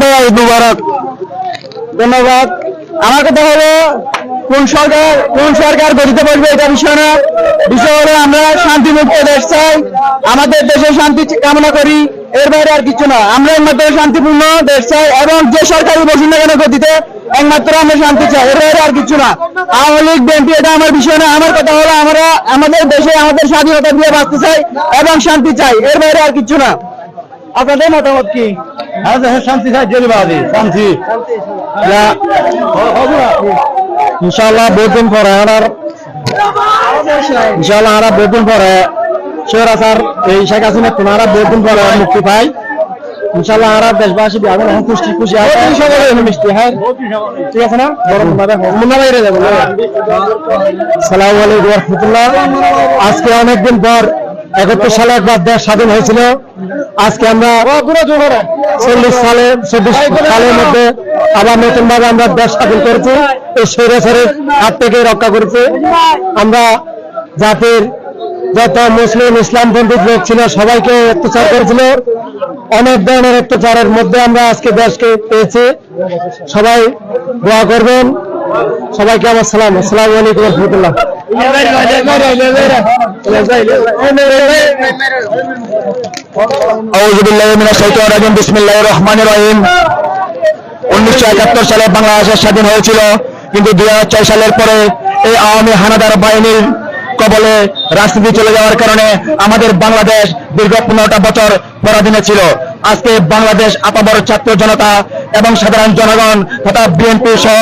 ভাই মুবারক ধন্যবাদ। আমার কথা হলো, কোন সরকার কোন সরকার গঠিত করবে এটা বিষয় না। বিষয় হলো, আমরা দেশ চাই। আমাদের দেশে শান্তি কামনা করি। এর বাইরে আর কিছু না। আমরা একমাত্র শান্তিপূর্ণ দেশ চাই এবং যে সরকারি বসুন না কেন গতিতে একমাত্র আমরা শান্তি চাই। এর বাইরে আর কিছু না। আওয়ামী লীগ, বিএনপি, এটা আমার বিষয় না। আমার কথা হলো, আমরা আমাদের দেশে আমাদের স্বাধীনতা দিয়ে বাঁচতে চাই এবং শান্তি চাই। এর বাইরে আর কিছু না। আপনাদের মতামত কি? আমাদের শান্তি চাই ডেলিভারি শান্তি ইনশাল্লাহ বহুদিন পরে আর ইনশাল্লাহ আর বহুদিন পরে স্বৈরাচার এই শেখ হাসিনা তোনারা বহুদিন পরে মুক্তি পাই ইনশাল্লাহ আর দেশবাসী এখন এখন খুশি খুশি আছে মিষ্টি হ্যাঁ ঠিক আছে না বড় মুন্না মুন্না বাইরে যাব সালাম আলাইকুম রহমতুল্লাহ আজকে অনেকদিন পর একাত্তর সালে একবার দেশ স্বাধীন হয়েছিল। আজকে আমরা চল্লিশ সালে, চব্বিশ সালের মধ্যে আবার নতুন ভাবে আমরা দেশ স্বাধীন করেছি। এই স্বৈরাচারের হাত থেকে রক্ষা করেছি। আমরা জাতির যত মুসলিম ইসলামপন্থী লোক ছিল, সবাইকে অত্যাচার করেছিল। অনেক ধরনের অত্যাচারের মধ্যে আমরা আজকে দেশকে পেয়েছি। সবাই দোয়া করবেন। সবাইকে আমার সালাম, আসসালামু আলাইকুম রহমতুল্লাহ। একাত্তর সালে বাংলাদেশের স্বাধীন হয়েছিল, কিন্তু দুই হাজার চার সালের পরে এই আওয়ামী হানাদার বাহিনীর কবলে রাজনীতি চলে যাওয়ার কারণে আমাদের বাংলাদেশ দীর্ঘ পনেরোটা বছর পরাধীনে ছিল। আজকে বাংলাদেশ আপাবর ছাত্র জনতা এবং সাধারণ জনগণ তথা বিএনপি সহ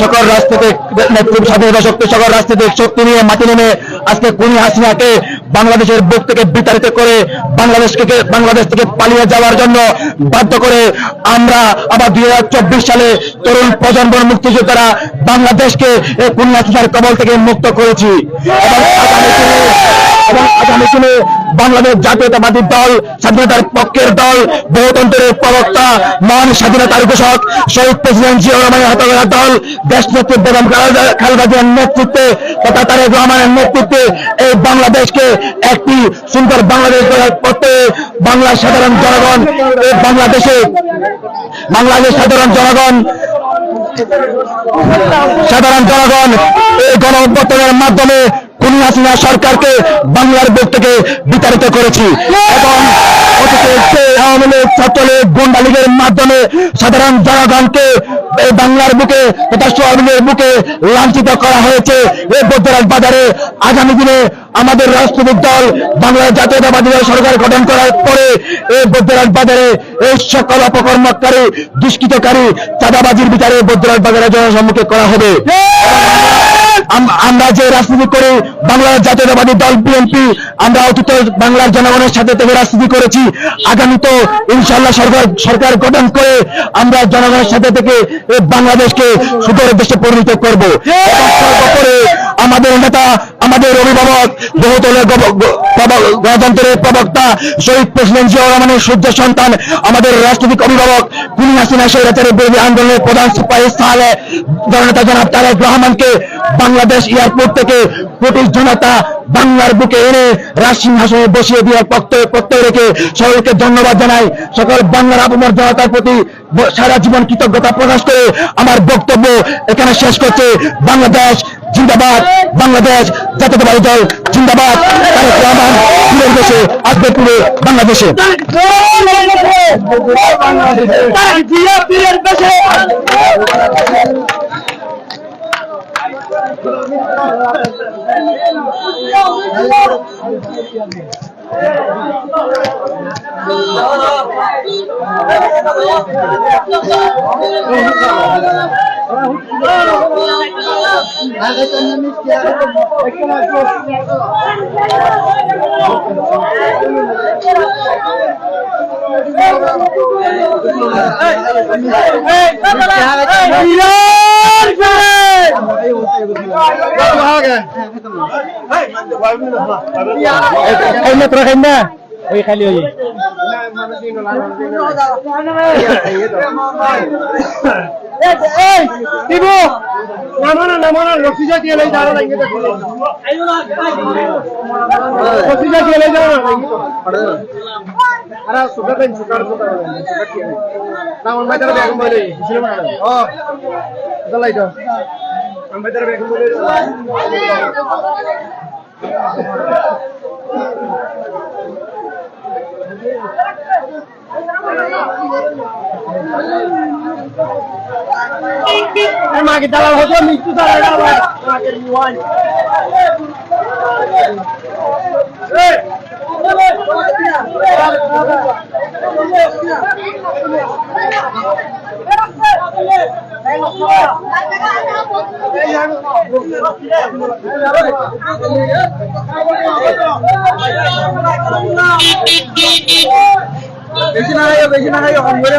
সকল রাজনৈতিক নেতৃত্ব স্বাধীনতা শক্তি সকল রাজনৈতিক শক্তি নিয়ে মাটি নেমে আজকে কুনি হাসিনাকে বাংলাদেশের বুক থেকে বিতাড়িত করে বাংলাদেশকে বাংলাদেশ থেকে পালিয়ে যাওয়ার জন্য বাধ্য করে আমরা আবার দুই হাজার চব্বিশ সালে তরুণ প্রজন্মের মুক্তিযোদ্ধারা বাংলাদেশকে এই কুনি হাসিনার কবল থেকে মুক্ত করেছি। এবং আগামী দিনে, এবং আগামী দিনে বাংলাদেশ জাতীয়তাবাদী দল, স্বাধীনতার পক্ষের দল, বহুতন্ত্রের প্রবক্তা, মহান স্বাধীনতার ঘোষক, শহীদ প্রেসিডেন্ট জিয়া রহমানের হতগড়া দল দেশ নেত্রী বেগম খালেদা- জিয়ার নেতৃত্বে তথা তারেক রহমানের নেতৃত্বে এই বাংলাদেশকে একটি সুন্দর বাংলাদেশ গড়ার পথে বাংলার সাধারণ জনগণ, এই বাংলাদেশে বাংলাদেশ সাধারণ জনগণ সাধারণ জনগণ এই গণ মাধ্যমে খুনি হাসিনা সরকারকে বাংলার বুক থেকে বিতাড়িত করেছি। এবং আওয়ামী লীগ ছাত্রলীগ গুন্ডা লীগের মাধ্যমে সাধারণ জনগণকে এই বাংলার বুকে তথা আওয়ামী লীগের বুকে লাঞ্ছিত করা হয়েছে। এই বৌদ্ধরাজ বাজারে আগামী দিনে আমাদের রাজনৈতিক দল বাংলার জাতীয়তাবাদী দল সরকার গঠন করার পরে এই বৌদ্ধরাজ বাজারে এই সকল অপকর্মকারী, দুষ্কৃতকারী, চাঁদাবাজির বিচারে বৌদ্ধরাজ বাজারে জনসম্মুখে করা হবে। আমরা যে রাজনীতি করি বাংলার জাতীয়তাবাদী দল বিএনপি আমরা অতীত বাংলার জনগণের সাথে থেকে রাজনীতি করেছি। আগামী তো ইনশাল্লাহ সরকার সরকার গঠন করে আমরা জনগণের সাথে থেকে বাংলাদেশকে সুদূর দেশে পরিণত করব। আমাদের নেতা আমাদের অভিভাবক, বহুতলের গণতন্ত্রের প্রবক্তা শহীদ প্রেসিডেন্ট জিয়া রহমানের সূর্য সন্তান, আমাদের রাজনৈতিক অভিভাবক কুনি হাসিনা স্বৈরাচারের বিরোধী আন্দোলনের প্রধান সিপাহী সালে জননেতা জনাব তারেক রহমানকে বাংলাদেশ এয়ারপোর্ট থেকে ব্রিটিশ জনতা বাংলার বুকে এনে রাজসিংহাসনে বসিয়ে দেওয়ার প্রত্যয় প্রত্যয় রেখে সকলকে ধন্যবাদ জানাই। সকল বাংলার আপমর জনতার প্রতি সারা জীবন কৃতজ্ঞতা প্রকাশ করে আমার বক্তব্য এখানে শেষ করছে। বাংলাদেশ জিন্দাবাদ। বাংলাদেশ জাতীয়তাবাদী দল জিন্দাবাদ। তারেক রহমান পুরের দেশে আসবে পুরে বাংলাদেশে। এই মাত্র খাই না ওই খালি ওই টিপু নামানো নামানো লক্ষ্মীজা দিয়ে লই যাও সুগার সুগার সুগার কি না আমার মাইদার বেগম না বেগম বলে মাকে দালাল হতো মৃত্যু দালাল বেশি না খাইও বেশি না খাইও কম করে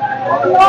না